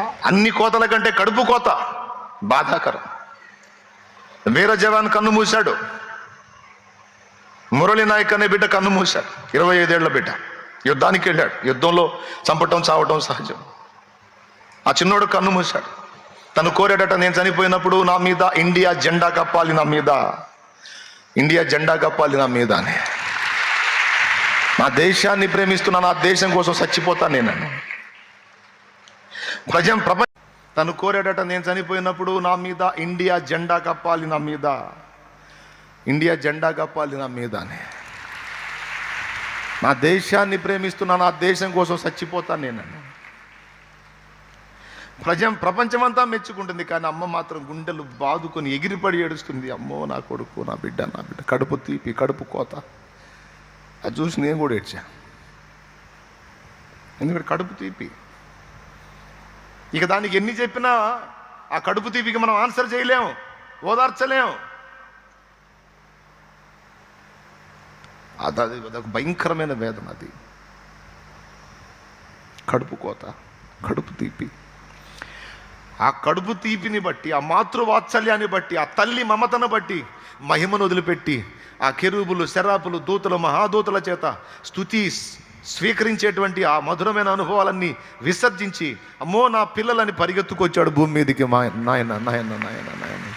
అన్ని కోతల కంటే కడుపు కోత బాధాకరం. వీర జవాన్ కన్ను మూశాడు. మురళి నాయక్ అనే బిడ్డ కన్ను మూశాడు. ఇరవై ఐదేళ్ళ బిడ్డ. యుద్ధానికి వెళ్ళాడు. యుద్ధంలో చంపటం చావటం సహజం. ఆ చిన్నోడు కన్ను మూశాడు. తను కోరాడట నేను చనిపోయినప్పుడు నా మీద ఇండియా జెండా కప్పాలి నా మీద. ఇండియా జెండా కప్పాలి నా మీద అని. నా దేశాన్ని ప్రేమిస్తున్నా నా దేశం కోసం చచ్చిపోతాను నేను ప్రజం ప్రపంచ తను కోరాడట నేను చనిపోయినప్పుడు నా మీద ఇండియా జెండా కప్పాలి నా మీద. ఇండియా జెండా కప్పాలి నా మీద నా దేశాన్ని ప్రేమిస్తున్నా నా దేశం కోసం చచ్చిపోతాను నేనని. ప్రజం ప్రపంచమంతా మెచ్చుకుంటుంది కానీ అమ్మ మాత్రం గుండెలు బాదుకొని ఎగిరిపడి ఏడుస్తుంది. అమ్మో నా కొడుకు నా బిడ్డ నా బిడ్డ. కడుపు తీపి కడుపు కోత. అది చూసి నేను కూడా ఏడ్చా. ఎందుకంటే కడుపు తీపి. ఇక దానికి ఎన్ని చెప్పినా ఆ కడుపు తీపికి మనం ఆన్సర్ చేయలేము ఓదార్చలేము అది అది అదొక భయంకరమైన వేదన అది. కడుపు కోత కడుపు తీపి. ఆ కడుపు తీపిని బట్టి ఆ మాతృవాత్సల్యాన్ని బట్టి ఆ తల్లి మమతను బట్టి మహిమను వదిలిపెట్టి ఆ కెరూబులు శరాపులు దూతలు మహాదూతల చేత స్థుతి స్వీకరించేటువంటి ఆ మధురమైన అనుభవాలన్నీ విసర్జించి అమ్మో నా పిల్లలని పరిగెత్తుకొచ్చాడు భూమి మీదకి. మా నాయన నాయన నాయన నాయన.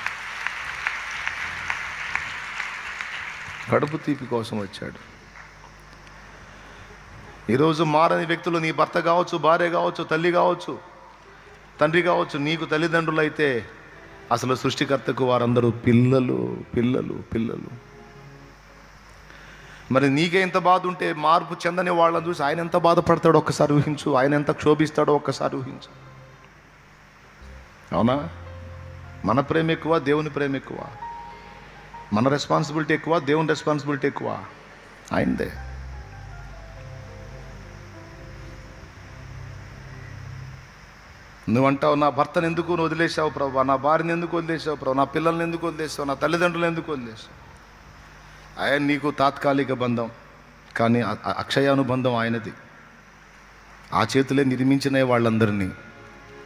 కడుపు తీపి కోసం వచ్చాడు. ఈరోజు మారని వ్యక్తులు నీ భర్త కావచ్చు భార్య కావచ్చు తల్లి కావచ్చు తండ్రి కావచ్చు నీకు తల్లిదండ్రులు అయితే అసలు సృష్టికర్తకు వారందరూ పిల్లలు పిల్లలు పిల్లలు. మరి నీకే ఎంత బాధ ఉంటే మార్పు చెందని వాళ్ళని చూసి ఆయన ఎంత బాధపడతాడో ఒక్కసారి ఊహించు. ఆయన ఎంత క్షోభిస్తాడో ఒక్కసారి ఊహించు. అవునా? మన ప్రేమ ఎక్కువ దేవుని ప్రేమ ఎక్కువ. మన రెస్పాన్సిబిలిటీ ఎక్కువ దేవుని రెస్పాన్సిబిలిటీ ఎక్కువ. ఆయనదే నువ్వంటావు నా భర్తను ఎందుకు వదిలేసావు ప్రభు? నా భార్యను ఎందుకు వదిలేసావు ప్రభు? నా పిల్లల్ని ఎందుకు వదిలేసావు నా తల్లిదండ్రులను ఎందుకు వదిలేసావు ఆయన నీకు తాత్కాలిక బంధం కానీ అక్షయానుబంధం ఆయనది. ఆ చేతులే నిర్మించిన వాళ్ళందరినీ.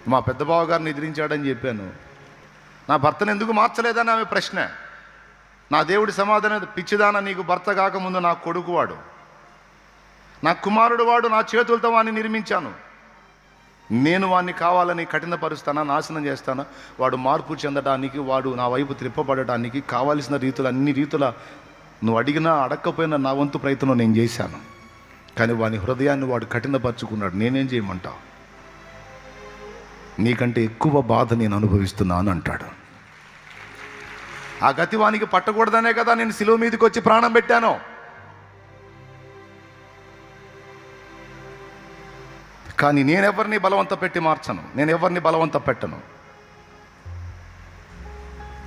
మా పెద్ద గారు నిద్రించాడని చెప్పాను. నా భర్తను ఎందుకు మార్చలేదని ఆమె ప్రశ్న. నా దేవుడి సమాధానం పిచ్చిదాన నీకు భర్త కాకముందు నా కొడుకు వాడు నా కుమారుడు వాడు నా చేతులతో వాడిని నిర్మించాను. నేను వాడిని కావాలని కఠినపరుస్తానా నాశనం చేస్తానా? వాడు మార్పు చెందడానికి వాడు నా వైపు త్రిప్పబడటానికి కావలసిన రీతులు అన్ని రీతుల నువ్వు అడిగినా అడగకపోయినా నా వంతు ప్రయత్నం నేను చేశాను. కానీ వాని హృదయాన్ని వాడు కఠినపరుచుకున్నాడు. నేనేం చేయమంటావు నీకంటే ఎక్కువ బాధ నేను అనుభవిస్తున్నాను అంటాడు. ఆ గతి వానికి పట్టకూడదనే కదా నేను సిలువ మీదకి వచ్చి ప్రాణం పెట్టాను. కానీ నేనెవరిని బలవంత పెట్టి మార్చను? నేను ఎవరిని బలవంత పెట్టను?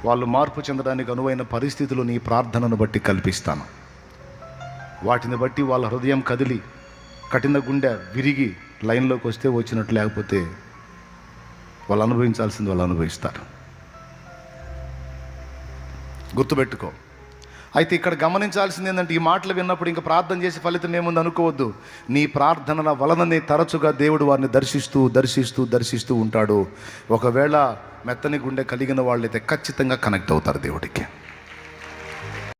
వాళ్ళు మార్పు చెందడానికి అనువైన పరిస్థితులు నీ ప్రార్థనను బట్టి కల్పిస్తాను. వాటిని బట్టి వాళ్ళ హృదయం కదిలి కఠిన గుండె విరిగి లైన్లోకి వస్తే వచ్చినట్టు లేకపోతే వాళ్ళు అనుభవించాల్సింది వాళ్ళు అనుభవిస్తారు. గుర్తుపెట్టుకో అయితే ఇక్కడ గమనించాల్సింది ఏంటంటే ఈ మాటలు విన్నప్పుడు ఇంకా ప్రార్థన చేసి ఫలితం ఏముంది అనుకోవద్దు. నీ ప్రార్థనల వలననే తరచుగా దేవుడు వారిని దర్శిస్తూ దర్శిస్తూ దర్శిస్తూ ఉంటాడు. ఒకవేళ మెత్తని గుండె కలిగిన వాళ్ళైతే ఖచ్చితంగా కనెక్ట్ అవుతారు దేవుడికి.